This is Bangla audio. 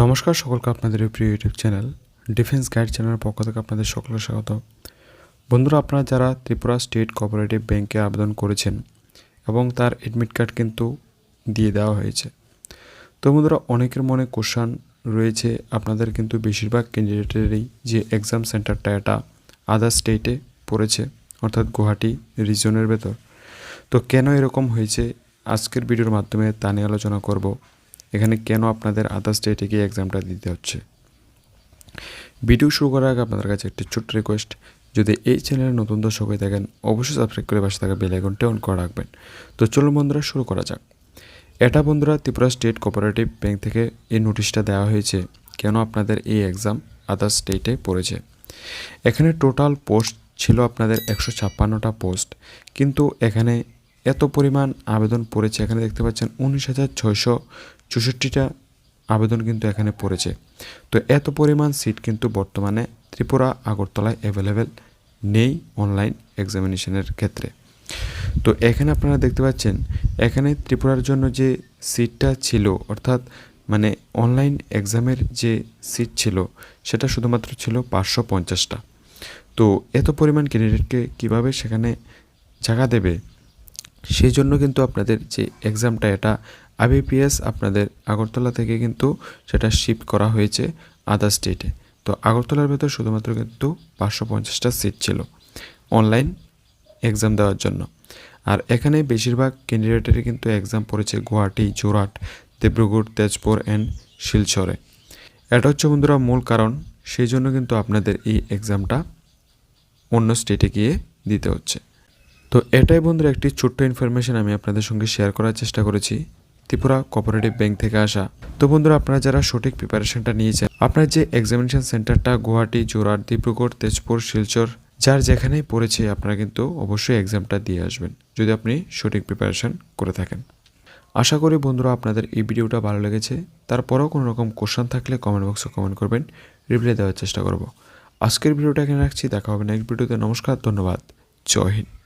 নমস্কার সকলকে আপনাদের প্রিয় ইউটিউব চ্যানেল ডিফেন্স গাইড চ্যানেলের পক্ষ থেকে আপনাদের সকলকে স্বাগত। বন্ধুরা, আপনারা যারা ত্রিপুরা স্টেট কোঅপারেটিভ ব্যাংকে আবেদন করেছেন এবং তার এডমিট কার্ড কিন্তু দিয়ে দেওয়া হয়েছে। তো বন্ধুরা, অনেকের মনে কোশ্চান রয়েছে, আপনাদের কিন্তু বেশিরভাগ ক্যান্ডিডেটেরই যে এক্সাম সেন্টারটা এটা আদার স্টেটে পড়েছে, অর্থাৎ গুয়াহাটি রিজনের ভেতর। তো কেন এরকম হয়েছে? আজকের ভিডিওর মাধ্যমে তা নিয়ে আলোচনা করব। এখানে কেন আপনাদের আদার স্টেটে গিয়ে এক্সামটা দিতে হচ্ছে? ভিডিও শুরু করার আগে আপনাদের কাছে একটি ছোট্ট রিকোয়েস্ট যদি এই চ্যানেলে নতুন দর্শক হয়ে থাকেন, অবশ্যই সাবস্ক্রাইব করে পাশে থাকা বেল আইকনটি অন করে রাখবেন। তো চলুন বন্ধুরা, শুরু করা যাক। এটা বন্ধুরা, ত্রিপুরা স্টেট কোঅপারেটিভ ব্যাংক থেকে এই নোটিশটা দেওয়া হয়েছে, কেন আপনাদের এই এক্সাম আদার স্টেটে পড়েছে? এখানে টোটাল পোস্ট ছিল আপনাদের একশো ছাপ্পান্নটা পোস্ট কিন্তু এখানে এত পরিমাণ আবেদন পড়েছে। এখানে দেখতে পাচ্ছেন উনিশ হাজার ছয়শো চৌষট্টিটা আবেদন কিন্তু এখানে পড়েছে। তো এত পরিমাণ সিট কিন্তু বর্তমানে ত্রিপুরা, আগরতলায় অ্যাভেলেবেল নেই অনলাইন এক্সামিনেশনের ক্ষেত্রে। তো এখানে আপনারা দেখতে পাচ্ছেন, এখানে ত্রিপুরার জন্য যে সিটটা ছিল, অর্থাৎ মানে অনলাইন এক্সামের যে সিট ছিল, সেটা শুধুমাত্র ছিল পাঁচশো পঞ্চাশটা। তো এত পরিমাণ ক্যান্ডিডেটকে কীভাবে সেখানে জায়গা দেবে? সেই জন্য কিন্তু আপনাদের যে এক্সামটা এটা আইবিপিএস আপনাদের আগরতলা থেকে কিন্তু সেটা শিফট করা হয়েছে আদার স্টেটে তো আগরতলার ভেতর শুধুমাত্র কিন্তু পাঁচশো পঞ্চাশটা সিট ছিল অনলাইন এক্সাম দেওয়ার জন্য। আর এখানে বেশিরভাগ ক্যান্ডিডেটেরই কিন্তু এক্সাম পড়েছে গুয়াহাটি, জোরহাট, দেব্রগড়, তেজপুর অ্যান্ড শিলচরে। এটা হচ্ছে বন্ধুরা মূল কারণ সেই জন্য কিন্তু আপনাদের এই এক্সামটা অন্য স্টেটে গিয়ে দিতে হচ্ছে। তো এটাই বন্ধুরা একটি ছোট্ট ইনফরমেশন আমি আপনাদের সঙ্গে শেয়ার করার চেষ্টা করেছি, ত্রিপুরা কোঅপারেটিভ ব্যাংক থেকে আসা। তো বন্ধুরা আপনারা যারা সঠিক প্রিপারেশনটা নিয়েছেন, আপনার যে এক্সামিনেশন সেন্টারটা গুয়াহাটি জোরাট ডিব্রুগড়, তেজপুর, শিলচর, যার যেখানেই পড়েছে, আপনারা কিন্তু অবশ্যই এক্সামটা দিয়ে আসবেন, যদি আপনি সঠিক প্রিপারেশন করে থাকেন। আশা করি বন্ধুরা আপনাদের এই ভিডিওটা ভালো লেগেছে, তারপরেও কোনো রকম কোশ্চেন থাকলে কমেন্ট বক্সে কমেন্ট করবেন রিপ্লাই দেওয়ার চেষ্টা করব। আজকের ভিডিওটা এখানে রাখছি, দেখা হবে নেক্সট ভিডিওতে, নমস্কার, ধন্যবাদ, জয় হিন্দ।